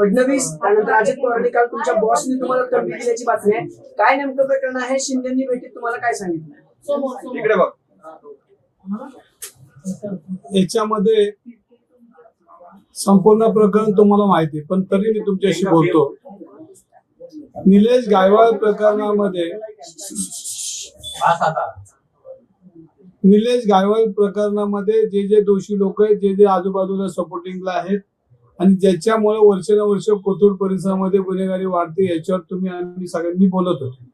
फडणवीस त्यानंतर अजित पवारांनी काल तुमच्या बॉसने तुम्हाला तडबी दिल्याची बातमी आहे. काय नेमकं प्रकरण आहे? शिंदेनी भेटीत तुम्हाला काय सांगितलं? इकडे बघ. याच्यामध्ये संपूर्ण प्रकरण तुम्हाला माहिती आहे, पण तरी मी तुमच्याशी बोलतो. निलेश गायवाळ प्रकरणामध्ये निलेश गायवाल प्रकरणामध्ये जे जे दोषी लोक आहेत जे जे आजूबाजूला सपोर्टिंगला आहेत आणि ज्याच्यामुळे वर्षानुवर्ष कोथरूड परिसरामध्ये गुन्हेगारी वाढते याच्यावर तुम्ही आम्ही सगळ्यांनी बोलत होतो.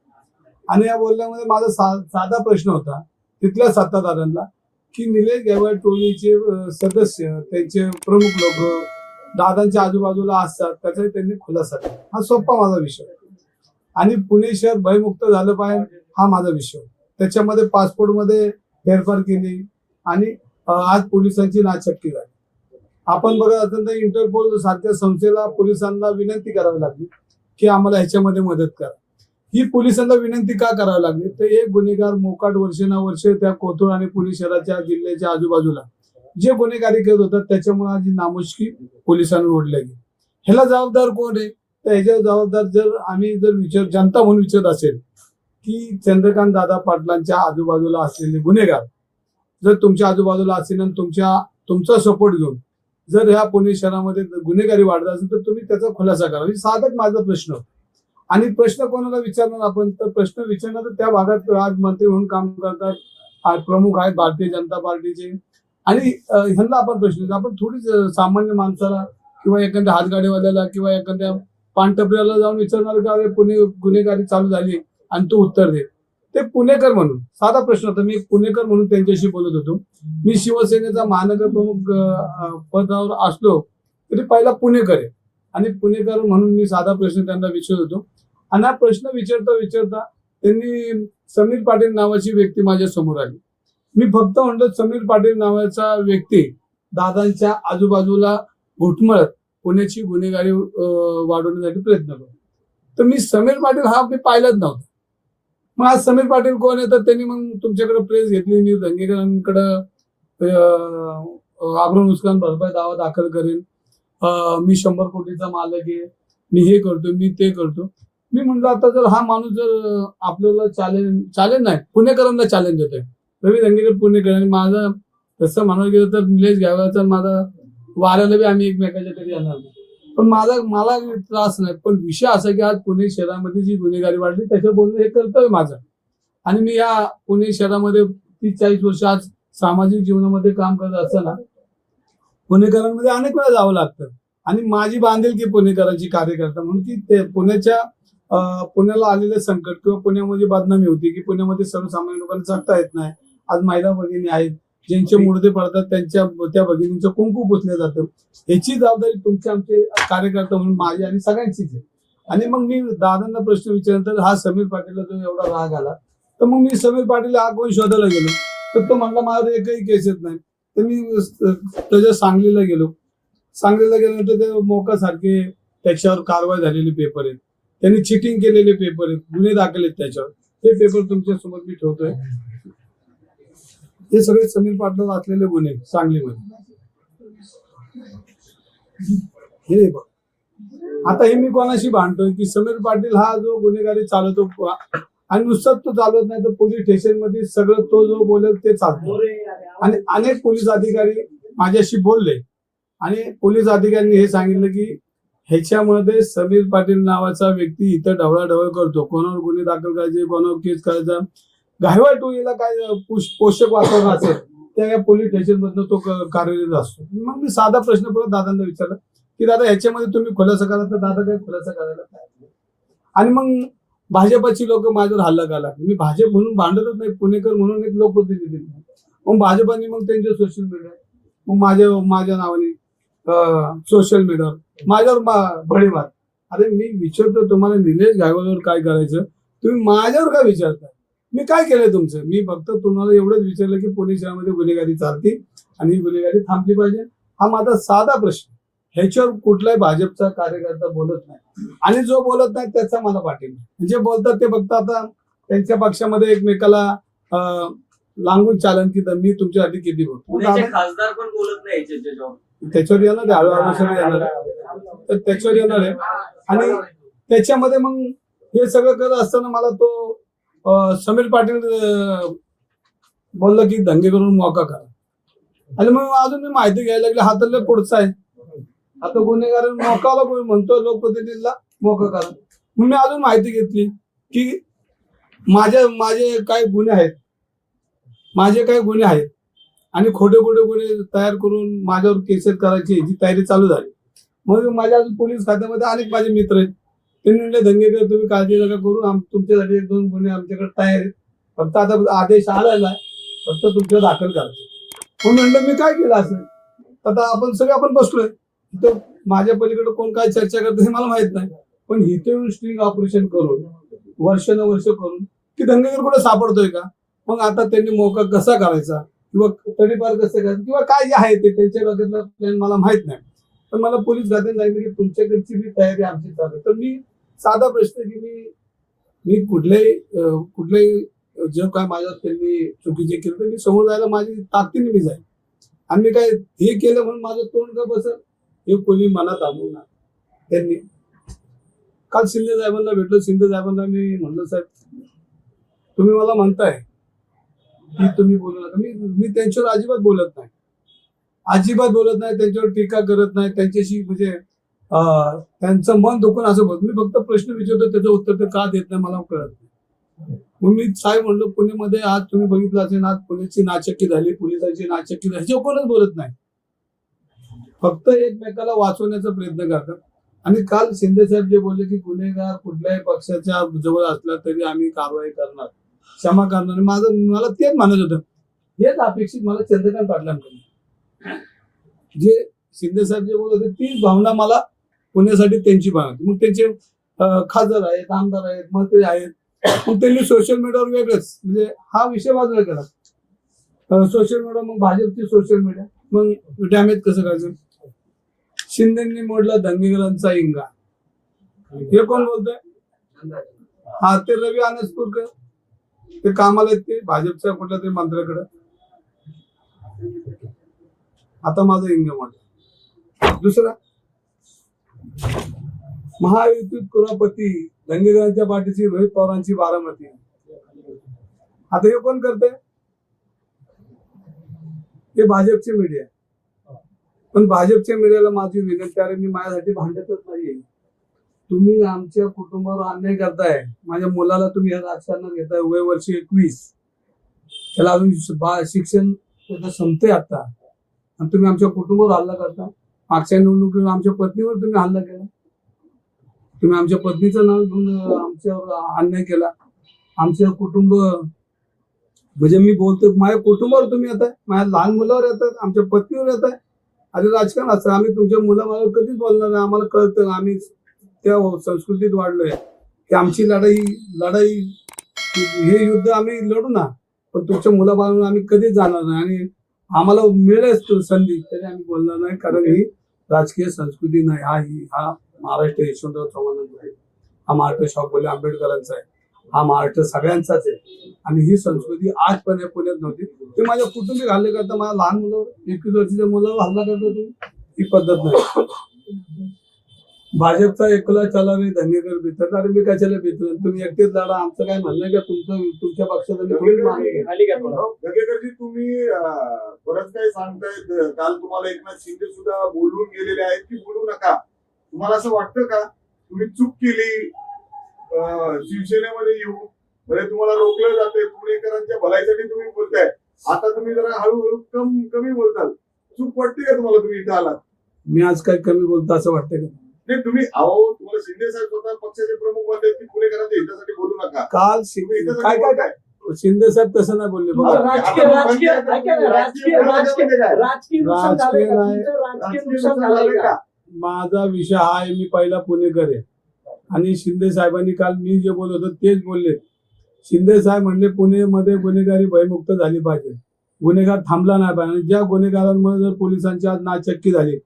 आणि या बोलण्यामध्ये माझा सा- साधा प्रश्न होता तिथल्या सत्ताधाऱ्यांना की निलेश गायवाल टोळीचे सदस्य त्यांचे प्रमुख लोक दादांच्या आजूबाजूला असतात त्याचा त्यांनी खुलासा केला. हा सोपा माझा विषय आणि पुणे शहर भयमुक्त झालं पाहिजे हा माझा विषय त्याच्यामध्ये पासपोर्टमध्ये फेरफार केली आणि आज पोलिसांची नाचक्की झाली. आपण बघत असेल तर इंटरपोल सारख्या संस्थेला पोलिसांना विनंती करावी लागली की आम्हाला ह्याच्यामध्ये मदत करा. ही पोलिसांना विनंती का करावी लागली? तर एक गुन्हेगार मोकाट वर्षानुवर्षे त्या कोथरूड आणि पुणे शहराच्या जिल्ह्याच्या आजूबाजूला जे गुन्हेगारी करत होतात त्याच्यामुळे आज नामुष्की पोलिसांना ओढल्या गेली. ह्याला जबाबदार कोण आहे? तर ह्याच्यावर जबाबदार जर आम्ही जर विचार जनता म्हणून विचारत असेल की चंद्रकांत दादा पाटलांच्या आजूबाजूला असलेले गुन्हेगार जर तुमच्या आजूबाजूला असेल आणि तुमच्या तुमचा सपोर्ट घेऊन जर ह्या पुणे शहरामध्ये गुन्हेगारी वाढत असेल तर तुम्ही त्याचा खुलासा करा. म्हणजे साधक माझा प्रश्न. आणि प्रश्न कोणाला विचारणार आपण? तर प्रश्न विचारणार तर त्या भागात आज मंत्री म्हणून काम करतात. आज प्रमुख आहेत भारतीय जनता पार्टीचे. आणि ह्यांना आपण प्रश्न आपण थोडी सामान्य माणसाला किंवा एखाद्या हातगाडीवाल्याला किंवा एखाद्या पानटपऱ्याला जाऊन विचारणार का अरे पुणे गुन्हेगारी चालू झाली आणि तो उत्तर दे ते पुणेकर म्हणून साधा प्रश्न होता मी पुणेकर म्हणून त्यांच्याशी बोलत होतो. मी शिवसेनेचा महानगर प्रमुख पदावर असलो तरी पहिला पुणेकर आहे. आणि पुणेकर म्हणून मी साधा प्रश्न त्यांना विचारत होतो. आणि हा प्रश्न विचारता विचारता त्यांनी समीर पाटील नावाची व्यक्ती माझ्यासमोर आली. मी फक्त म्हणलं समीर पाटील नावाचा व्यक्ती दादांच्या आजूबाजूला घुटमळत पुण्याची गुन्हेगारी वाढवण्यासाठी प्रयत्न करतो. तर मी समीर पाटील हा मी पाहिलाच नव्हता. मग आज समीर पाटील कोण आहे तर त्यांनी मग तुमच्याकडे प्रेस घेतली मी दंगेकरांकडं आग्रह नुकसान भरपाई दावा दाखल करेन. मी शंभर कोटीचा मालक आहे मी हे करतो मी ते करतो मी म्हणलं आता जर हा माणूस जर आपल्याला चॅलेंज चॅलेंज नाही पुणेकरांना चॅलेंज देतोय. रवी दंगेकर पुणेकर आणि माझा तसं म्हणायला गेलं तर निलेश घ्यावाचा माझा वाऱ्याला बी आम्ही एकमेकाच्या तरी येणार नाही. पण माझा मला त्रास नाही. पण विषय असा की आज पुणे शहरामध्ये जी गुन्हेगारी वाढली त्याच्या बोलणं हे कर्तव्य माझं. आणि मी या पुणे शहरामध्ये तीस चाळीस वर्ष आज सामाजिक जीवनामध्ये काम करत असताना पुणेकरांमध्ये अनेक वेळा जावं लागतं. आणि माझी बांधील की पुणेकरांची कार्यकर्ता म्हणून की ते पुण्याच्या पुण्याला आलेले संकट किंवा पुण्यामध्ये बदनामी होती की पुण्यामध्ये सर्वसामान्य लोकांना जगता येत नाही. आज महिला भगिनी आहेत. ज्यांचे मुडदे पडतात त्यांच्या त्या भगिनींचं कुंकू पुसलं जातं. याची जबाबदारी तुमचे आमचे कार्यकर्ता म्हणून माझी आणि सगळ्यांचीच आहे. आणि मग मी दादांना प्रश्न विचारल्यानंतर हा समीर पाटीलला जो एवढा राग आला तर मग मी समीर पाटील हा कोण शोधायला गेलो? तर तो म्हणला माझं एकही केस येत नाही. तर मी त्याच्या सांगलीला गेलो. सांगलीला गेल्यानंतर ते मोका सारखे त्याच्यावर कारवाई झालेले पेपर आहेत. त्यांनी चिटिंग केलेले पेपर आहेत. गुन्हे दाखल आहेत त्याच्यावर. ते पेपर तुमच्यासमोर मी ठेवतोय. हे सगळे समीर पाटील असलेले गुन्हे सांगलीमध्ये. हे बघ. आता हे मी कोणाशी भांडतोय की समीर पाटील हा जो गुन्हेगारी चालवतो आणि नुसताच तो चालवत नाही तर पोलीस स्टेशनमध्ये सगळं तो जो बोलेल ते चालतो. आणि अनेक पोलीस अधिकारी माझ्याशी बोलले. आणि पोलीस अधिकाऱ्यांनी हे सांगितलं की ह्याच्यामध्ये समीर पाटील नावाचा व्यक्ती इथं ढवळाढवळ करतो. कोणावर गुन्हे दाखल करायचे कोणावर केस करायचा घायवा टोळीला e काय पुष- पोषक वातावरण असेल त्या या पोलीस स्टेशन मधनं तो कार्यरत असतो. मग मी साधा प्रश्न परत दादांना विचारला की दादा ह्याच्यामध्ये तुम्ही खुलासा करा तर दादा काय खुलासा करायला तयार आणि मग भाजपाची लोक माझ्यावर हल्ला घाला मी भाजप म्हणून भांडतच नाही पुणेकर म्हणून एक लोकप्रतिनिधी नाही. मग भाजपाने मग त्यांचे सोशल मीडिया मग माझ्या माझ्या नावाने सोशल मीडियावर माझ्यावर मा- अरे मी विचारतो तुम्हाला निलेश गायकवाडवर काय करायचं? तुम्ही माझ्यावर काय विचारता मी काय केलंय तुमचं? मी फक्त तुम्हाला एवढंच विचारलं की पोलीस शहरामध्ये गुन्हेगारी चालते आणि ही गुन्हेगारी थांबली पाहिजे. हा माझा साधा प्रश्न. ह्याच्यावर कुठलाही भाजपचा कार्यकर्ता बोलत नाही. आणि जो बोलत नाही त्याचा मला पाठिंबा जे बोलतात ते फक्त आता त्यांच्या पक्षामध्ये एकमेकाला अं, लांबून चालन की मी तुमच्यासाठी किती बोलतो. खासदार पण बोलत नाही याच्यावर त्याच्यावर येणार आहे. हळूहळू सगळं येणार आहे. तर त्याच्यावर येणार आहे. आणि त्याच्यामध्ये मग हे सगळं करत असताना मला तो समीर पाटील बोललं की दंगे करून मोका करा. आणि मग अजून मी माहिती घ्यायला लागली हा तर लय पुढचा आहे. आता गुन्हेगार मोकाला कोणी म्हणतो लोकप्रतिनिधीला मोका करा. मग मी अजून माहिती घेतली की माझ्या माझे काही गुन्हे आहेत माझे काही गुन्हे आहेत आणि खोटे खोटे गुन्हे तयार करून माझ्यावर केसेस करायची जी तयारी चालू झाली. मग माझ्या अजून पोलीस खात्यामध्ये अनेक माझे मित्र आहेत. त्यांनी म्हणले दंगेकर तुम्ही काळजी नका करू. आम तुमच्यासाठी एक दोन गुन्हे आमच्याकडे तयार आहेत. फक्त आता आदेश आलेला आहे. फक्त तुमच्या दाखल करायचं म्हणून म्हणलं मी काय केलं असं? आता आपण सगळे आपण बसलोय. तिथं माझ्या पलीकडे कोण काय चर्चा करतं हे मला माहीत नाही. पण इथे येऊन स्ट्रिंग ऑपरेशन करून वर्षानुवर्ष करून की दंगेकर कुठे सापडतोय का? मग आता त्यांनी मोका कसा करायचा? किंवा तडीपार कसं करायचं? किंवा काय जे आहे ते? त्यांच्या डोक्यातला प्लॅन मला माहीत नाही. पण मला पोलीस खात्याने सांगितलं की तुमच्याकडची बी तयारी आमची चालू आहे. तर मी साधा प्रश्न की मी मी कुठल्याही कुठलंही कुठल्याही जे काय माझ्या त्यांनी चुकीचे केलं तर मी समोर जायला माझी ताकदीने मी जाईल आणि मी काय हे केलं म्हणून माझं तोंड का बसल हे कोणी मनात आणू ना त्यांनी. काल शिंदे साहेबांना भेटलो शिंदे साहेबांना मी म्हणलं साहेब तुम्ही मला म्हणताय की तुम्ही बोलू नका. मी मी त्यांच्यावर अजिबात बोलत नाही. अजिबात बोलत नाही त्यांच्यावर टीका करत नाही त्यांच्याशी म्हणजे त्यांचं मन दुखून असं बोलत मी फक्त प्रश्न विचारतो त्याचं उत्तर ते का देत नाही मला कळत नाही. मग मी साहेब म्हणलो पुण्यामध्ये आज तुम्ही बघितलं असेल आज पुण्याची नाचक्की झाली पोलिसांची नाचक्की झाली जे कोणच बोलत नाही. फक्त एकमेकाला वाचवण्याचा प्रयत्न करतात. आणि काल शिंदे साहेब जे बोलले की गुन्हेगार कुठल्याही पक्षाच्या जवळ असला तरी आम्ही कारवाई करणार क्षमा करणार. आणि माझं मला तेच म्हणत होतं. हेच अपेक्षित मला चंद्रकांत पाटलांकडून. जे शिंदे साहेब जे बोलत होते तीच भावना मला पुण्यासाठी त्यांची भावना मग त्यांचे खासदार आहेत आमदार आहेत मंत्री आहेत. मग त्यांनी सोशल मीडियावर वेगळंच म्हणजे हा विषय बाजूला केला सोशल मीडिया मग भाजपची सोशल मीडिया मग डॅमेज कसं करायचं? शिंदेनी मोडला दंगेकरांचा इंगा. हे कोण बोलतोय? हा ते रवी आनसपूरकर ते कामाला आहेत ते भाजपच्या कुठल्या तरी मंत्र्याकडे. आता माझं इंग म्हटलं दुसरा? महायुतीत कुरापती दंगेकरांच्या पाठीची रोहित पवारांची बारामती. आता हे कोण करते हे भाजपचे मीडिया पण भाजपच्या मीडियाला माझी विनंती आहे मी माझ्यासाठी भांडतच नाहीये. तुम्ही आमच्या कुटुंबावर अन्याय करताय. माझ्या मुलाला तुम्ही या राजकारणात घेताय. वय वर्ष एकवीस. त्याला अजून बा- शिक्षण त्याचं संपतंय आता. आणि तुम्ही आमच्या कुटुंबावर हल्ला करता. मागच्या निवडणुकीवर आमच्या पत्नीवर तुम्ही हल्ला केला. तुम्ही आमच्या पत्नीचं नाव घेऊन आमच्यावर अन्याय केला. आमचं कुटुंब म्हणजे मी बोलतो माझ्या कुटुंबावर तुम्ही येत आहे माझ्या लहान मुलावर येतात आमच्या पत्नीवर येताय. अरे राजकारण असं आम्ही तुमच्या मुलामाला कधीच बोलणार नाही आम्हाला कळतं आम्ही त्या संस्कृतीत वाढलोय. की आमची लढाई लढाई हे युद्ध आम्ही लढू ना पण तुमच्या मुलाबाळांवर आम्ही कधीच जाणार नाही. आणि आम्हाला मिळेल संधी तरी आम्ही बोलणार नाही कारण ही राजकीय संस्कृती नाही हा ही हा महाराष्ट्र यशवंतराव चव्हाणांचा आहे हा महाराष्ट्र शाहू आंबेडकरांचा आहे. हा महाराष्ट्र सगळ्यांचाच आहे. आणि ही संस्कृती आजपर्यंत पुण्यात नव्हती. ते माझ्या कुटुंबिक हल्ले करता माझ्या लहान मुलं एकवीस वर्षाच्या मुलावर हल्ला करता तुम्ही ही पद्धत नाही. भाजपचा एकला चलावे धंगेकर भीतर अरे मी कशाला भीतर तुम्ही एकटेच लढा. आमचं काय म्हणणं आहे का? तुमचं तुमच्या पक्षाचं मी तुम्ही काही सांगतायत? काल तुम्हाला एकनाथ शिंदे सुद्धा बोलून गेलेले आहेत की बोलू नका. तुम्हाला असं वाटतं का? तुम्ही चूक केली शिवसेनेमध्ये येऊन म्हणजे तुम्हाला रोखलं जाते पुणेकरांच्या भलाईसाठी तुम्ही बोलताय. आता तुम्ही जरा हळूहळू कम कमी बोलताल. चूक वाटते का तुम्हाला तुम्ही इथं आलात? मी आज काय कमी बोलतो असं वाटतं का? नाही तुम्ही अहो तुम्हाला शिंदे साहेब स्वतः पक्षाचे प्रमुख म्हणतात की पुणेकरांच्या हितासाठी बोलू नका. काल तुम्ही शिंदे हितासाठी काय काय बोलताय. काय? शिंदे साहेब तसं नाही बोलले बघा. राजकीय राजकीय पंचायत- ऐका ना, राजकीय राजकीय राजकीय नुकसान झालंय का? राजकीय तुमचं राजकीय राजकीय नुकसान नुकसान झालंय झालंय का? का? माझा विषय हा आहे मी पहिला पुणेकर आहे. आणि शिंदे साहेबांनी काल मी जे बोलत होतो तेच बोलले. शिंदे साहेब म्हणले पुणेमध्ये गुन्हेगारी भयमुक्त झाली पाहिजे. गुन्हेगार थांबला नाही पाहिजे. आणि ज्या गुन्हेगारांमुळे जर पोलिसांची आज नाचक्की झाली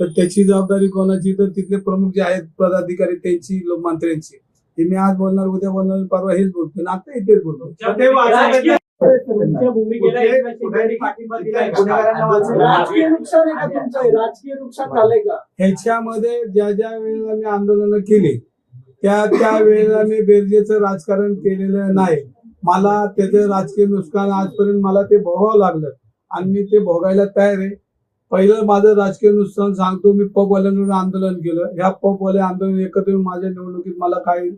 तर त्याची जबाबदारी कोणाची? तर तिथले प्रमुख जे आहेत पदाधिकारी त्यांची लोकमंत्र्यांची हे मी आज बोलणार उद्या बोलणार परवा हेच बोलतो. आणि आता इथेच बोलतो. राजकीय नुकसान आहे का तुमचं? राजकीय नुकसान झालंय का? ह्याच्यामध्ये ज्या ज्या वेळेला मी आंदोलनं केली त्या त्या वेळेला मी बेरजेचं राजकारण केलेलं नाही. मला त्याचं राजकीय नुकसान आजपर्यंत मला ते भोगावं लागलं आणि मी ते भोगायला तयार आहे. पहिलं माझं राजकीय नुकसान सांगतो मी पबवाल्यांवर आंदोलन केलं. ह्या पबवाले आंदोलन एकत्र माझ्या निवडणुकीत मला काय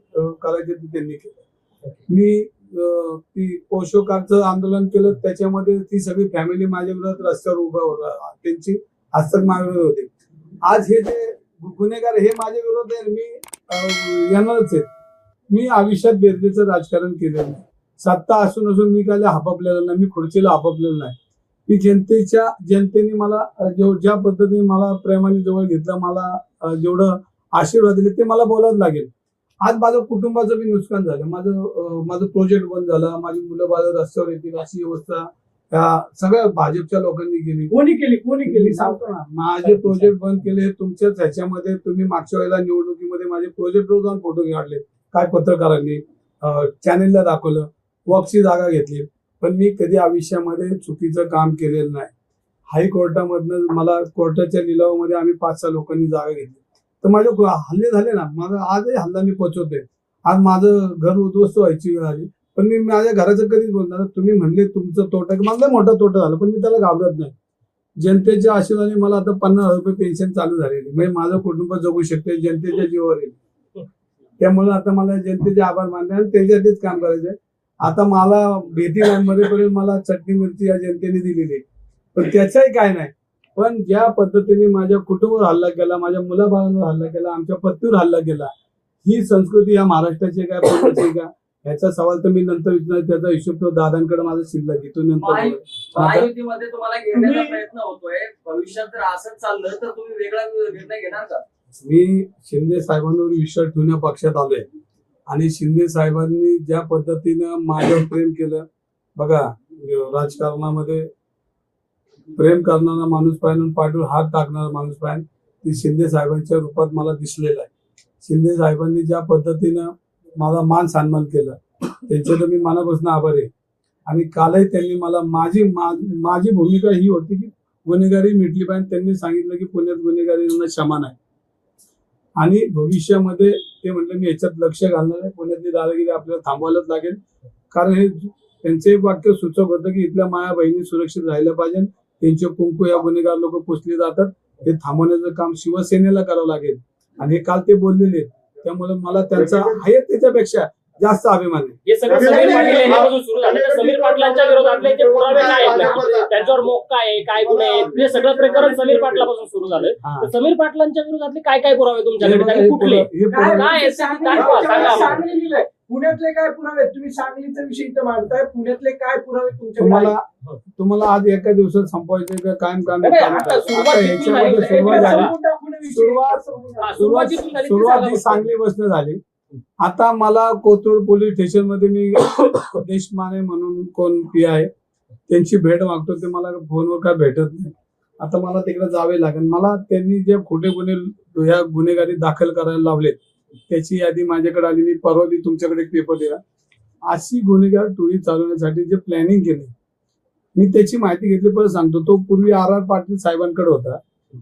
करायचं ते त्यांनी केलं. मी ती पोषकाचं आंदोलन केलं त्याच्यामध्ये ती सगळी फॅमिली माझ्या विरोधात रस्त्यावर उभं त्यांची हस्तक माझ्या होते. आज हे जे गुन्हेगार हे माझ्या विरोध आहे मी येणारच आहे मी आयुष्यात बेरजेचं राजकारण केलेलं नाही. सत्ता असून असून मी काय हापपलेलं नाही मी खुर्चीला हापपलेलं नाही. मी जनतेच्या जनतेने मला ज्या पद्धतीने मला प्रेमाने जवळ घेतलं मला जेवढं आशीर्वाद दिले ते मला बोलावं लागेल. आज माझं कुटुंबाचं बी नुकसान झालं. माझं माझं प्रोजेक्ट बंद झालं. माझी मुलं बाळं रस्त्यावर येतील अशी व्यवस्था त्या सगळ्या भाजपच्या लोकांनी केली. कोणी केली? कोणी केली? सांगतो ना माझे प्रोजेक्ट बंद केले. तुमच्याच ह्याच्यामध्ये तुम्ही मागच्या वेळेला निवडणुकीमध्ये माझे प्रोजेक्ट जाऊन फोटो काढले. काय पत्रकारांनी चॅनेलला दाखवलं. वॉकची जागा घेतली. पण मी कधी आयुष्यामध्ये चुकीचं काम केलेलं नाही. हायकोर्टामधनं मला कोर्टाच्या लिलावामध्ये आम्ही पाच सहा लोकांनी जागा घेतली. तर माझे हल्ले झाले ना. माझा आजही हल्ला मी पोचवतोय. आज माझं घर उद्ध्वस्त व्हायची वेळ आली. पण मी माझ्या घराचं कधीच बोलणार तुम्ही म्हणले तुमचं तोटा माझा मोठा तोटा झाला पण मी त्याला घाबरत नाही. जनतेच्या आशीर्वादाने मला आता पन्नास हजार रुपये पेन्शन चालू झालेली. म्हणजे माझं कुटुंब जगू शकते जनतेच्या जीवावर येईल. त्यामुळे आता मला जनतेचे आभार मानले आणि त्यांच्यासाठीच काम करायचंय. आता मला भेटी नाही मरेपर्यंत मला चटणी मिरची या जनतेने दिलेली आहे. पण त्याचाही काय नाही. पण ज्या पद्धतीने माझ्या कुटुंबावर हल्ला केला माझ्या मुलाबाळांवर हल्ला केला आमच्या पत्नीवर हल्ला केला ही संस्कृती या महाराष्ट्राची काय आहे का? ह्याचा सवाल तर मी नंतर विचारणार त्याचा हिशोब तो दादांकडे माझा शिल्लक घेतो नंतर. महायुतीमध्ये तुम्हाला घेण्याचा प्रयत्न होतोय. भविष्यात जर असंच चाललं तर तुम्ही वेगळा निर्णय घेणार का? मी शिंदे साहेबांवर विश्वास ठेवण्या पक्षात आलोय. आणि शिंदे साहेबांनी ज्या पद्धतीनं माझ्यावर प्रेम केलं बघा राजकारणामध्ये प्रेम करणारा माणूस पाहिजे आणि पाठीवर हात टाकणारा माणूस पाहिजे. ती शिंदे साहेबांच्या रूपात मला दिसलेलं आहे. शिंदे साहेबांनी ज्या पद्धतीनं माझा मान सन्मान केला त्यांच्या तर मी मनापासून आभारी आहे. आणि कालही त्यांनी मला माझी माझी भूमिका ही होती की गुन्हेगारी मिटली पाहिजे. त्यांनी सांगितलं की पुण्यात गुन्हेगारींना क्षमा नाही. आणि भविष्यामध्ये ते म्हटलं मी याच्यात लक्ष घालणार आहे. पुण्यातली दादागिरी आपल्याला थांबवायलाच लागेल. कारण हे त्यांचं एक वाक्य सूचक होतं की इथल्या माया बहिणी सुरक्षित राहिल्या पाहिजे त्यांचे कुंकू या गुन्हेगार लोक पुसले जातात. हे थांबवण्याचं काम शिवसेनेला करावं लागेल. आणि हे काल ते बोललेले. त्यामुळे मला त्यांचा आहे त्याच्यापेक्षा जास्त अभिमान आहे. हे सगळं समीर पाटलांच्या विरोधातले जे पुरावे काय त्यांच्यावर मोक काय आहे काय गुन्हे हे सगळं प्रकरण समीर पाटलापासून सुरू झालं. तर समीर पाटलांच्या विरोधातले काय काय पुरावे हे तुमच्याकडे कुठले? काय पुण्यातले काय पुरावे? तुम्ही सांगलीचा विषय इथं मांडताय पुण्यातले काय पुरावे तुम्हाला? तुम्हाला आज एका दिवसात संपवायचं का कायम काम? सुरुवात. हा. सांगली बसणं झाली आता मला कोथरूड पोलीस स्टेशनमध्ये मी देशमाने म्हणून कोण पी आहे त्यांची भेट मागतो ते मला फोनवर काय भेटत नाही आता मला तिकडे जावे लागेल मला त्यांनी जे खोटे गुन्हे ह्या गुन्हेगारी दाखल करायला लावलेत त्याची यादी माझ्याकडे आली. मी परवा दी तुमच्याकडे एक पेपर दिला. अशी गुन्हेगार टोळी चालवण्यासाठी जे प्लॅनिंग केले मी त्याची माहिती घेतली परत सांगतो. तो पूर्वी आर आर पाटील साहेबांकडे होता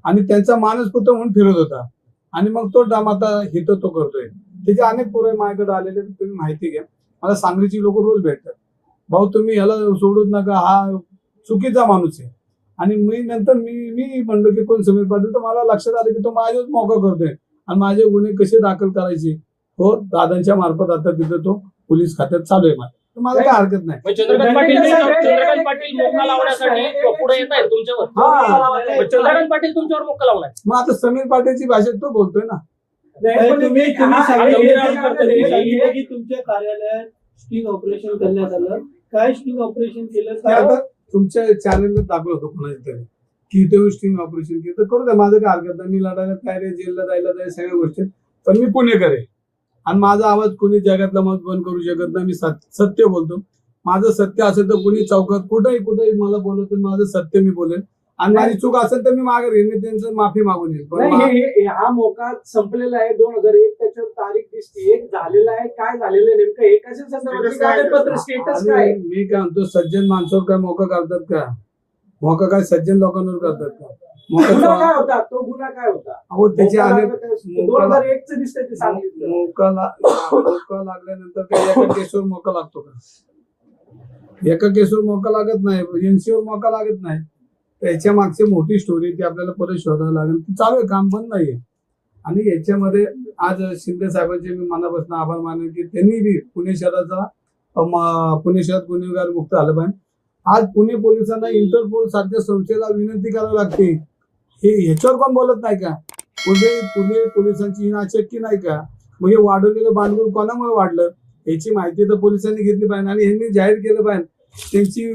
आणि त्यांचा मानसपुत्र म्हणून फिरत होता. आणि मग तो डाम आता हित तो करतोय. त्याचे अनेक पुरावे माझ्याकडे आलेले तुम्ही माहिती घ्या. मला सांगलीची लोक रोज भेटतात. भाऊ तुम्ही ह्याला सोडूच नका. हा चुकीचा माणूस आहे. आणि मी नंतर मी मी म्हणलो की कोण समीर पाटील? तर मला लक्षात आलं की तो माझ्याच मोका करतोय. आणि माझे गुन्हे कसे दाखल करायचे? हो दादांच्या मार्फत आता तिथे तो पोलीस खात्यात चालू आहे तर मला काय हरकत नाही. मग चंद्रकांत पाटील चंद्रकांत पाटील मोका लावण्यासाठी पुढे येत आहेत तुमच्यावर. हा. चंद्रकांत पाटील तुमच्यावर मोका लावणार. मग आता समीर पाटीलची भाषेत तो बोलतोय ना. तुम्ही तुम्ही तुमच्या कार्यालयात स्टिंग ऑपरेशन करण्यात आलं. काय स्टिंग ऑपरेशन केलं? तुमच्या चॅनलला दाखवलं होतं कोणाच्या तरी. की इथे स्टिंग ऑपरेशन केलं? तर करू द्या माझं काय हरकत नाही. मी लढायला तयार आहे जेलला जायला तयार सगळ्या गोष्टी. पण मी पुणेकर आहे. आणि माझा आवाज कोणी जगातला मत बंद करू शकत नाही मी सत- सत्य बोलतो. माझं सत्य असेल तर कोणी चौकात कुठेही कुठेही मला बोलवतं माझं सत्य मी बोलेन. आणि माझी चूक असेल तर मी मागे घेईन मी त्यांचं माफी मागून येईल हे- मोका संपलेला आहे दोन हजार एक त्याच्यावर तारीख दिसते. एक झालेला आहे काय झालेलं आहे नेमकं? आहे? आणि मी काय म्हणतो सज्जन माणसावर काय मोका करतात का? मोका काय सज्जन लोकांवर करतात का? गुन्हा मोका काय होता? तो गुन्हा काय होता? अहो त्याचे मोका अनेक लागला काय? दोन हजार एक च दिसतंय ते सांगितलं. मोका ला- मोका लागल्यानंतर काय एका केसवर मोका लागतो का? एका केसवर मोका लागत नाही एनसीवर मोका लागत नाही. त्याच्या मागची मोठी स्टोरी ती आपल्याला परत शोधायला लागेल. ती चालू आहे काम बंद नाहीये. आणि याच्यामध्ये आज शिंदे साहेबांचे मी मनापासून आभार मानेन की त्यांनी बी पुणे शहराचा अम, पुणे शहरात गुन्हेगार मुक्त झालं पाहिजे. आज पुणे पोलिसांना इंटरपोल सारख्या संस्थेला विनंती करावी लागते. हे ह्याच्यावर पण बोलत नाही का? पुणे पुणे पोलिसांची ही नाचक्की नाही का? मग हे वाढवलेलं भांडवल कोणामुळे वाढलं? याची माहिती तर पोलिसांनी घेतली पाहिजे आणि ह्यांनी जाहीर केलं पाहिजे. त्यांची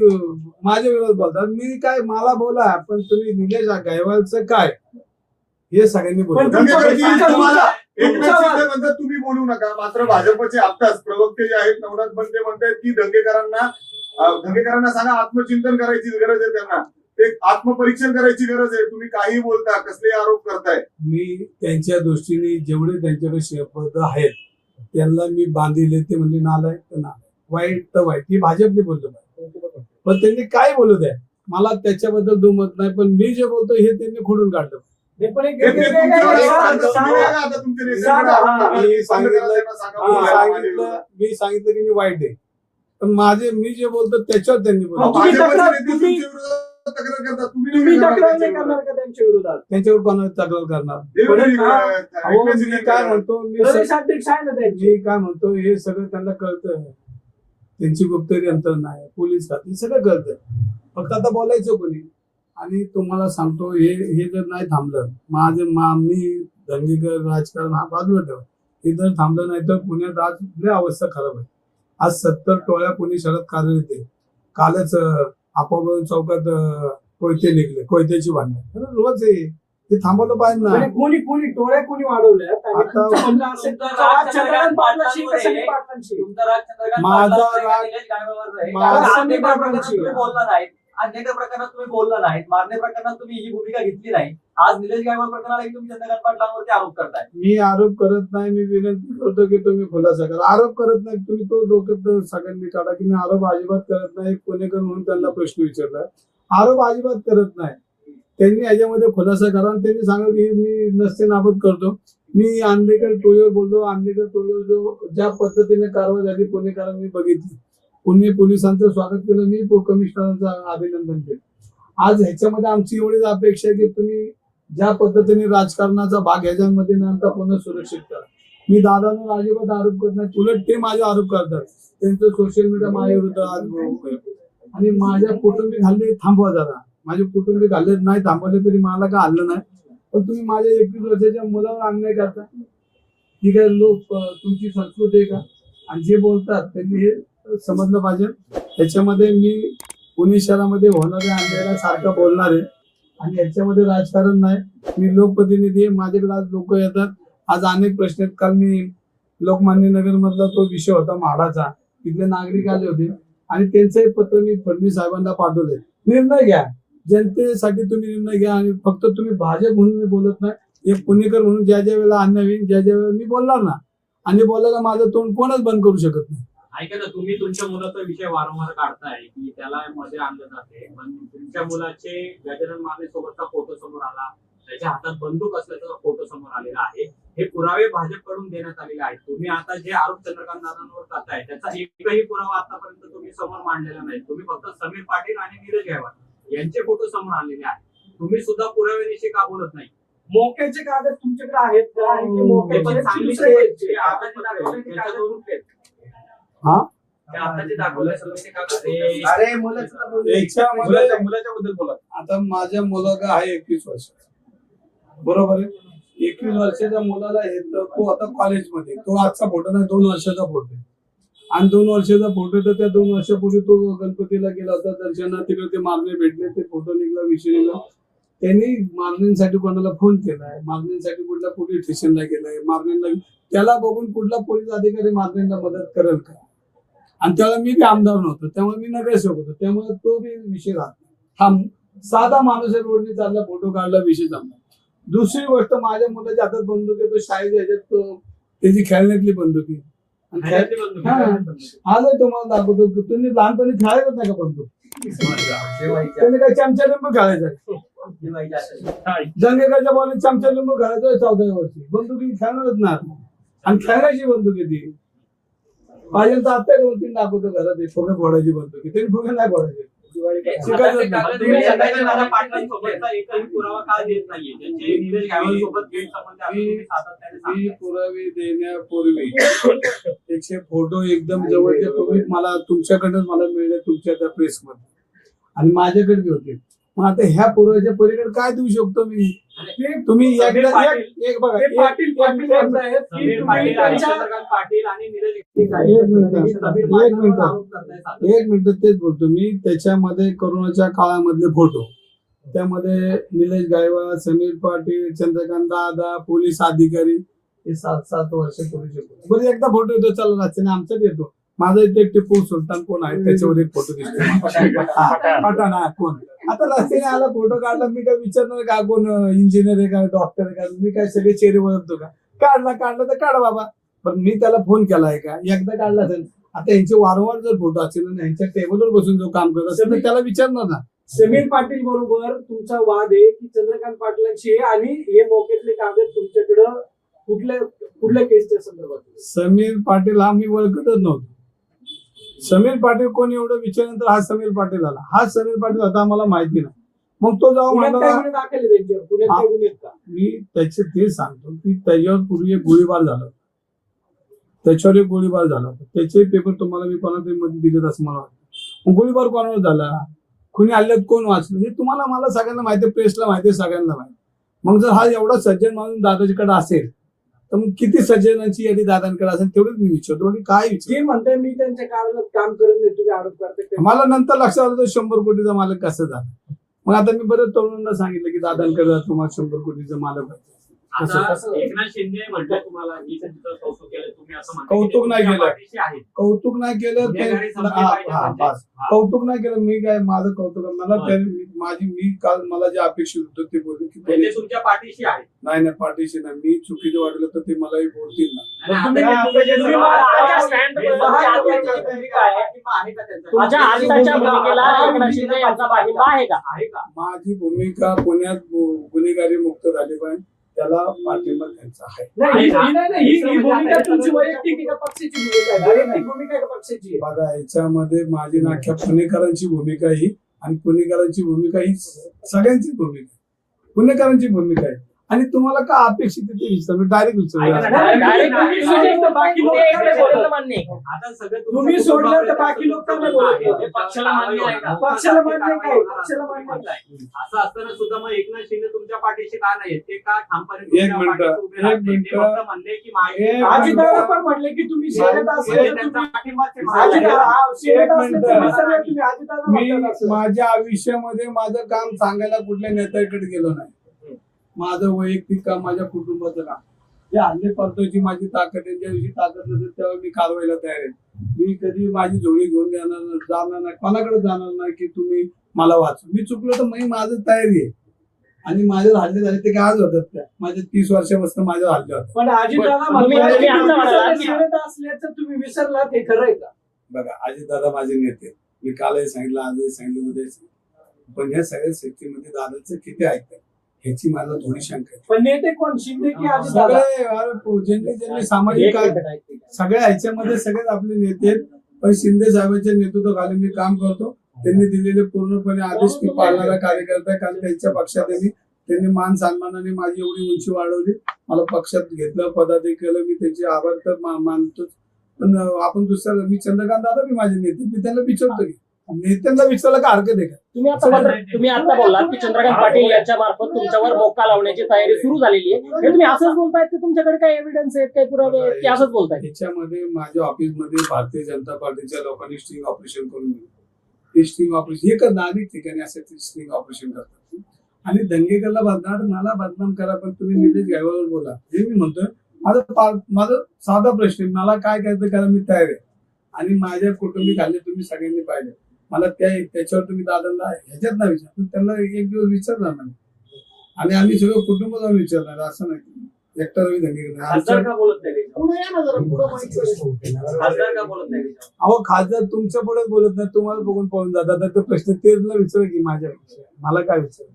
माझ्या विरोधात बोलतात. मी काय मला बोला पण तुम्ही निलेश गायवालचं काय? हे सगळ्यांनी बोलतात तुम्ही बोलू नका. मात्र भाजपचे आत्ताच प्रवक्ते जे आहेत नवनाथ बनते म्हणतात की दंगेकरांना अं, दंगेकरांना सांगा आत्मचिंतन करायची गरज आहे त्यांना. ते आत्मपरीक्षण करायची गरज आहे. तुम्ही काही बोलता कसले आरोप करताय. मी त्यांच्या दृष्टीने जेवढे त्यांच्याकडे शपथ आहेत त्यांना मी बांधिले ते म्हणजे नालायक तर नालायक. वाईट तर वाईट. ही भाजपने बोललं पाहिजे. पण त्यांनी काय बोलू द्या? मला त्याच्याबद्दल दुमत नाही पण मी जे बोलतो हे त्यांनी खोडून काढलं. मी सांगितलं की मी वाईट आहे. पण माझे मी जे बोलतो त्याच्यावर त्यांनी बोलतो. तुम्ही तक्रार- नेते तुम्ही- तुमच्या विरोधात तक्रार करतात. तुम्ही तुम्ही नाही तक्रार करणार नाही त्यांच्या करणार का त्यांच्या विरोधात? त्यांच्यावर कोणाला तक्रार करणार. अहो मी काय करणार. म्हणतो मी प्रदेश स- अध्यक्ष आहे ना त्यांचे. मी काय म्हणतो हे सगळं त्यांना कळतं त्यांची गुप्तरी यंत्रणा आहे पोलीस खाते सगळं कळतं फक्त आता बोलायचं कोणी. आणि तुम्हाला सांगतो हे हे जर नाही थांबलं माझे मा मी दंगेकर राजकारण हा बाजूला ठेवा हे जर थांबलं नाही तर पुण्यात आज लय अवस्था खराब आहे. आज सत्तर टोळ्या पुणे शहरात कार्यरत आहे कालच आपोआप चौकात कोयते निघले कोयत्याची भांडणं रोज आहे हे थांबवलं पाहिजे ना. म्हणजे कोणी कोणी टोळ्या कोणी वाढवल्या? माझा राग- प्रकरणात तुम्ही. बोलला नाहीत अन्य प्रकरणात तुम्ही बोलला नाहीत मारणे प्रकरणात तुम्ही ही भूमिका घेतली नाही. आज निलेश गायकवाड प्रकरणाला तुम्ही चंद्रकांत पाटलांवरती आरोप करताय. मी आरोप करत नाही मी विनंती करतो की तुम्ही खुलासा करा आरोप करत नाही तुम्ही तो डोक्यात सगळ्यांनी काढा की मी आरोप अजिबात करत नाही कोणेकर म्हणून त्यांना प्रश्न विचारला आरोप अजिबात करत नाही. त्यांनी याच्यामध्ये खुलासा करा आणि त्यांनी सांगा की मी नसते नाबद करतो. मी आंदेकर टोळीवर बोलतो आंदेकर टोळीवर जो ज्या पद्धतीने कारवाई झाली पुणेकरांनी बघितली. पुणे पोलिसांचं स्वागत केलं मी कमिशनरांचं अभिनंदन केलं. आज ह्याच्यामध्ये आमची एवढीच अपेक्षा आहे की तुम्ही ज्या पद्धतीने राजकारणाचा भाग ह्याच्यामध्ये न पुन्हा सुरक्षित करा मी दादांवर अजिबात आरोप करत नाही. उलट ते माझे आरोप करतात. त्यांचं सोशल मीडिया माझ्याविरुद्ध आज आणि माझ्या कुटुंबी हल्ले थांबवा जरा. माझे कुटुंबिक हल्ले नाही थांबवले तरी मला काय हल्लं नाही. पण तुम्ही माझ्या एकवीस वर्षाच्या मुलावर अन्याय करता. ही काय लोक तुमची संस्कृती आहे का? आणि जे बोलतात त्यांनी हे समजलं पाहिजे. त्याच्यामध्ये मी पुणे शहरामध्ये होणाऱ्या अन्यायाला सारखं बोलणार आहे. आणि याच्यामध्ये राजकारण नाही. मी लोकप्रतिनिधी आहे. माझ्याकडे आज लोक येतात. आज अनेक प्रश्न आहेत. काल मी लोकमान्य नगर मधला तो विषय होता म्हाडाचा. तिथले नागरिक आले होते. आणि त्यांचंही पत्र मी फडणवीस साहेबांना पाठवले निर्णय घ्या. जनतेसाठी तुम्ही निर्णय घ्या आणि फक्त तुम्ही भाजप म्हणून मी बोलत नाही. एक पुणेकर म्हणून ज्या ज्या वेळेला अन्याय होईल ज्या ज्या वेळेला मी बोलणार ना आणि बोलायला माझं तोंड कोणच बंद करू शकत नाही. ऐका ना तुम्ही तुमच्या मुलाचा विषय वारंवार काढताय की त्याला मध्ये आणलं जाते. पण तुमच्या मुलाचे गजानन माने सोबतचा फोटो समोर आला. त्याच्या हातात बंदूक असल्याचा फोटो समोर आलेला आहे. हे पुरावे भाजपकडून देण्यात आलेले आहेत. तुम्ही आता जे आरोप चंद्रकांत दादांवर करताय त्याचा एकही पुरावा आतापर्यंत तुम्ही समोर मांडलेला नाही. तुम्ही फक्त समीर पाटील आणि नीरज गायकवाड यांचे फोटो समोर आणलेले आहेत. तुम्ही सुद्धा पुराव्याविषयी का बोलत नाही? मोक्याचे कागद तुमच्याकडे आहेत का? हे मोक्याचे चांगली हा? अरे मुलाच्या बद्दल बोला. आता माझ्या मुलगा आहे एकवीस वर्षाचा बरोबर आहे? एकवीस वर्षाच्या मुलाला हे तर तो आता कॉलेजमध्ये तो आजचा फोटो नाही दोन वर्षाचा फोटो आहे. आणि दोन वर्षाचा फोटो तर त्या दोन वर्षापूर्वी तो गणपतीला गेला होता दर्शनात तिकडे ते मारणे भेटले ते फोटो निघला विषय निघला. त्यांनी मारणींसाठी कोणाला फोन केलाय? मारणींसाठी कुठल्या पोलीस स्टेशनला गेलाय? मारणीला त्याला बघून कुठला पोलीस अधिकारी मारणीला मदत करेल का? आणि त्याला मी बी आमदार नव्हतो त्यामुळे मी नगरसेवक होतो. त्यामुळे तो बी विषय राहत. हा साधा माणूस आहे रोडने चालला फोटो काढला विषय संपला दुसरी गोष्ट माझ्या मुलाच्या हातात बंदूक आहे तो शाळेत ह्याच्यात तो त्याची खेळण्यातली बंदूक आहे. आहे. आजही तुम्हाला दाखवतो तुम्ही लहानपणी खेळायलाच नाही का बंदूक? तुम्ही काय चमचा लिंबू खेळायचा जंगेकाच्या बॉल चमचा लिंबू खेळायचो चौदा वर्षी. बंदुकी खेळणारच ना आणि खेळायची बंदुकी ती. तर आता दोन तीन दाखवतो घरात फुगे फोडायची बंदुकी तरी फुगे नाही फोडायचे. पुरावा का देण्यापूर्वी त्याचे फोटो एकदम जवळचे तुम्ही मला तुमच्याकडे मला मिळले तुमच्या त्या प्रेस मध्ये. आणि माझ्याकडे बी होते. मग आता ह्या पुराव्याच्या पलीकडे काय देऊ शकतो मी? तुम्ही एक- एक बघा पाटील आणि एक मिनिट एक मिनिट तेच बोलतो मी. त्याच्यामध्ये करोनाच्या काळामधले फोटो. त्यामध्ये निलेश गायकवाड समीर पाटील चंद्रकांत दादा पोलीस अधिकारी. हे सात सात वर्ष करू शकतो बरं एकदा फोटो येतो चला रस्त्याने आमचाच येतो. माझा इथे टिपू सुलतान कोण आहे? त्याच्यावर एक फोटो दिसतो. पठाण हा कोण? आता रस्त्याने आला फोटो काढला मी काय विचारणार का कोण इंजिनियर आहे का डॉक्टर आहे का मी काय सगळे चेहरे ओळखतो का? काढला काढला तर काढ बाबा. पण मी त्याला फोन केलाय का? एकदा काढला असेल आता यांचे वारंवार जर फोटो असेल ना यांच्या टेबलवर बसून जो काम करत असेल तर त्याला विचारणार ना. समीर पाटील बरोबर तुमचा वाद आहे की चंद्रकांत पाटलांशी आहे आणि हे मोक्यातले कागद तुमच्याकडं कुठल्या कुठल्या केसच्या संदर्भात? समीर पाटील हा मी ओळखतच नव्हतो. समीर पाटील कोण एवढं विचारल्यानंतर हा समीर पाटील आला. हा समीर पाटील आता आम्हाला माहिती नाही. मग तो जेव्हा पुण्यात काय म्हणला गुन्हे दाखल आहे त्यांच्यावर? पुण्यात. काय गुन्हे आहेत का? मी त्याचे ते सांगतो की त्याच्यावर पूर्वी एक गोळीबार झाला होता. त्याच्यावर एक गोळीबार झाला होता. त्याचे पेपर तुम्हाला मी कोणा तरी मध्ये दिलेत असं मला वाटतं. मग गोळीबार कोणावर झाला? कुणी हल्ल्यात कोण वाचलं? हे तुम्हाला मला सगळ्यांना माहिती प्रेसला माहिती आहे सगळ्यांना माहिती आहे. मग जर हा एवढा सज्जन माणूस दादाजीकडे असेल तर मग किती सज्जनांची यादी दादांकडे असेल तेवढंच मी विचारतो. बाकी काय विचार? ते म्हणताय मी त्यांच्या कारणात काम करत नाही तुम्ही आरोप करताय मला नंतर लक्षात आलं तर शंभर कोटीचा मालक कसं झाला मग आता मी बरेच तरुणांना सांगितलं की दादांकडे जा, तुम्हाला शंभर कोटीचा मालक कसं- एकनाथ शिंदे म्हटलं तुम्हाला की तुमचं कौतुक केलं तुम्ही असं म्हणता की कौतुक ते नाही तुमच्या केलं. पाठीशी आहेत. कौतुक नाही केलं ते गुन्हेगारी संपली हा, पाहिजे हा, म्हणजे. बस. हा. कौतुक नाही केलं मी काय माझं कौतुक आहे. मला माझी मी काल मला जे अपेक्षित होतं ते बोलले की म्हणजे ते पोलीस- तुमच्या पाठीशी आहेत नाही नाही पाठीशी नाही मी चुकीचं वाटलं तर ते मलाही बोलतील ना आणि आता हे आहे आहे का त्यांचं? माझ्या आत्ताच्या भूमिकेला एकनाथ शिंदे यांचा पाठिंबा आहे का आहे का माझी भूमिका पुण्यात गु- गुन्हेगारी मुक्त झाली पाहिजे त्याला पाठिंबा त्यांचा आहे. नाही आहे नाही, नाही, ही ही भूमिका तुमची वैयक्तिक आहे का पक्षाची भूमिका आहे? वैयक्तिक भूमिका आहे का पक्षाची? आहे बघा याच्यामध्ये माझी ना अख्ख्या पुणेकरांची भूमिका ही आणि पुणेकरांची भूमिका ही सगळ्यांची भूमिका आहे. पुणेकरांची भूमिका आहे. आणि तुम्हाला काय अपेक्षित आहे ते विचार मी डायरेक्ट विचार तुम्ही सोडलं तर बाकी लोक? हे पक्षाला मान्य आहे का? पक्षाला मान्य? पक्षाला मान्य आहे. असं असताना सुद्धा मग एकनाथ शिंदे तुमच्या पाठीशी का नाही ते का ठामपणे एक मिनिटं, एक मिनिटं. म्हणले की अजितदादा पण म्हटले की तुम्ही मी. माझ्या आयुष्यामध्ये माझं काम सांगायला कुठल्या नेत्याकडे गेलो नाही. माझं वैयक्तिक काम माझ्या कुटुंबाचं काम. जे हल्ले करतोयची माझी ताकद आहे ज्या दिवशी ताकद नसेल तेव्हा मी कारवाईला तयार आहे. मी कधी माझी झोळी घेऊन जाणार नाही- जाणार नाही कोणाकडे जाणार नाही की तुम्ही मला वाचू मी चुकलो तर मी माझं तयारी आहे. आणि माझ्यावर हल्ले झाले ते काय आज होतात त्या. माझ्या तीस वर्षापासून माझ्यावर हल्ले होतात. पण अजितदादा तुम्ही- असल्याचं तुम्ही विसरलात हे खरं आहे का? बघा माझे नेते. मी कालही सांगितलं आजही सांगितलं सांगितलं. पण ह्या सगळ्या सेफ्टीमध्ये दादाचं किती ऐकतात? ह्याची मला थोडी शंका आहे. पण नेते कोण? शिंदे की सगळे अरे ज्यांनी ज्यांनी सामाजिक कार्य सगळ्या ह्याच्यामध्ये सगळेच आपले नेते आहेत. पण शिंदे साहेबांच्या नेतृत्वाखाली मी काम करतो. त्यांनी दिलेले पूर्णपणे आदेश मी पाळणारा कार्यकर्ता आहे. कारण त्यांच्या पक्षात आहे मी. त्यांनी मान सन्मानाने माझी एवढी उंची वाढवली. मला पक्षात घेतलं पदाधिकारी केलं. मी त्यांचे आभार तर मा- मानतोच पण अं, आपण दुसऱ्या मी चंद्रकांत दादा मी माझे नेते मी त्यांना विचारतो की नेत्यांना विचारलं का हरकत आहे का? तुम्ही आता मात्र- तुम्ही आता बोललात की चंद्रकांत पाटील यांच्या मार्फत तुमच्यावर मोका लावण्याची तयारी सुरू झालेली आहे. हे तुम्ही असंच बोलतायत की तुमच्याकडे काही एव्हिडन्स आहेत काही पुरावे आहेत की असंच बोलताय ह्याच्यामध्ये माझ्या ऑफिसमध्ये भारतीय जनता पार्टीच्या लोकांनी स्ट्रिंग ऑपरेशन करून दिलं. ते स्ट्रिंग ऑपरेशन हे करणार अनेक ठिकाणी असे स्ट्रिंग ऑपरेशन करतात. आणि दंगेकरला बदनाम मला बदनाम करा पण तुम्ही निलेश गायवावर बोला. हे मी म्हणतोय माझं पा- माझं साधा प्रश्न आहे मला काय करायचं करा मी तयार आहे. आणि माझ्या कुटुंबिक हल्ले तुम्ही सगळ्यांनी पाहिले. मला त्या त्याच्यावर तुम्ही दादाला ह्याच्यात नाही विचार त्यांना एक दिवस विचारणार नाही. आणि आम्ही सगळं कुटुंब जाऊन विचारणार असं नाही. एकटा रवी धंगेकर? अहो खासदार तुमच्यापुढे बोलत नाही तुम्हाला बघून पळून जातात तर ते प्रश्न तेच विचार की माझ्या मला काय विचार?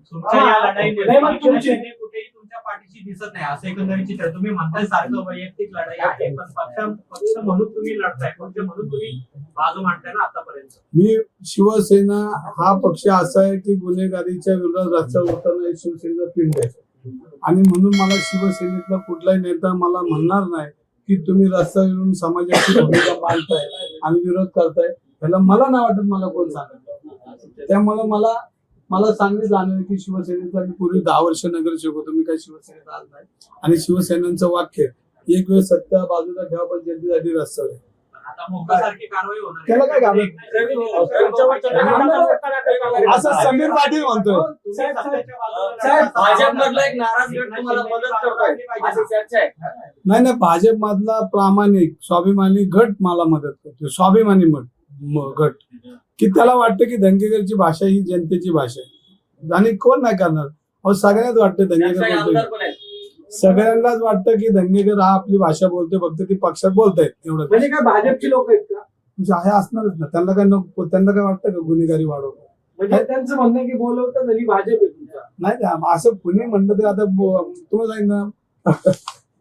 तुमच्या पाठीशी दिसत नाही. असं एकंदरीत चित्र तुम्ही म्हणताय सारखं वैयक्तिक लढाई आहे पण पक्ष पक्ष म्हणून तुम्ही लढताय. पक्ष म्हणून तुम्ही बाजू मांडताय ना आतापर्यंत. मी शिवसेना हा पक्ष असा आहे की गुन्हेगारीच्या विरोधात रस्त्यावर होताना एक शिवसेनेचा पिंड आहे आणि म्हणून मला शिवसेनेतला कुठलाही नेता मला म्हणणार नाही की तुम्ही रस्ता येऊन समाजाची भूमिका मांडताय आणि विरोध करताय. त्याला मला नाही वाटत मला कोण सांगत त्यामुळे मला मला चांगली जाणीव की शिवसेनेचा मी पूर्वी दहा वर्ष नगरसेवक होतो मी काही शिवसेनेत आलो नाही आणि शिवसेनेचं वाक्य एक वेळ सत्ता बाजूला ठेवा पण जनतेसाठी रस्ता आहे. आता मोकासारखी कारवाई होणार आहे. त्याला काय असं समीर पाटील म्हणतोय तुम्ही सत्तेच्या बाजूला साहेब, लढताय. भाजपमधला एक नाराज गट तुम्हाला मदत करतोय अशी चर्चा आहे नाही नाही भाजप मधला प्रामाणिक स्वाभिमानी गट मला मदत करतो स्वाभिमानी गट की त्याला वाटतं की धंगेकरची भाषा ही जनतेची भाषा आहे. आणि कोण नाही करणार? अहो सगळ्यांनाच वाटतं आहे? सगळ्यांनाच वाटतं की धंगेकर हा आपली भाषा बोलतोय फक्त ती पक्षात बोलतायत एवढं म्हणजे काय भाजपची लोक आहेत का? म्हणजे असणारच ना. त्यांना काय नको त्यांना काय वाटतं का गुन्हेगारी वाढवतो म्हणजे त्यांचं म्हणणं की बोलवतं तरी भाजप आहे तुमचा. नाही असं कुणी म्हणलं तरी आता तुम्हाला सांगितलं ना.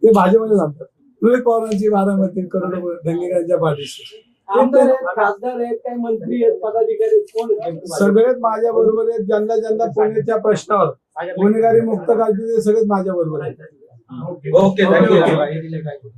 ते भाजपमध्ये सांगतात रोहित पवारांची बारामती करोड धंगेकरांच्या पाठीशी. आमदार आहेत खासदार आहेत काही मंत्री आहेत पदाधिकारी आहेत कोण आहेत? नेमकं भाजप? सगळेच माझ्या बरोबर आहेत ज्यांना ज्यांना पुण्याच्या प्रश्नावर. गुन्हेगारी मुक्त काढतील ते सगळेच माझ्या बरोबर आहेत. Okay thank you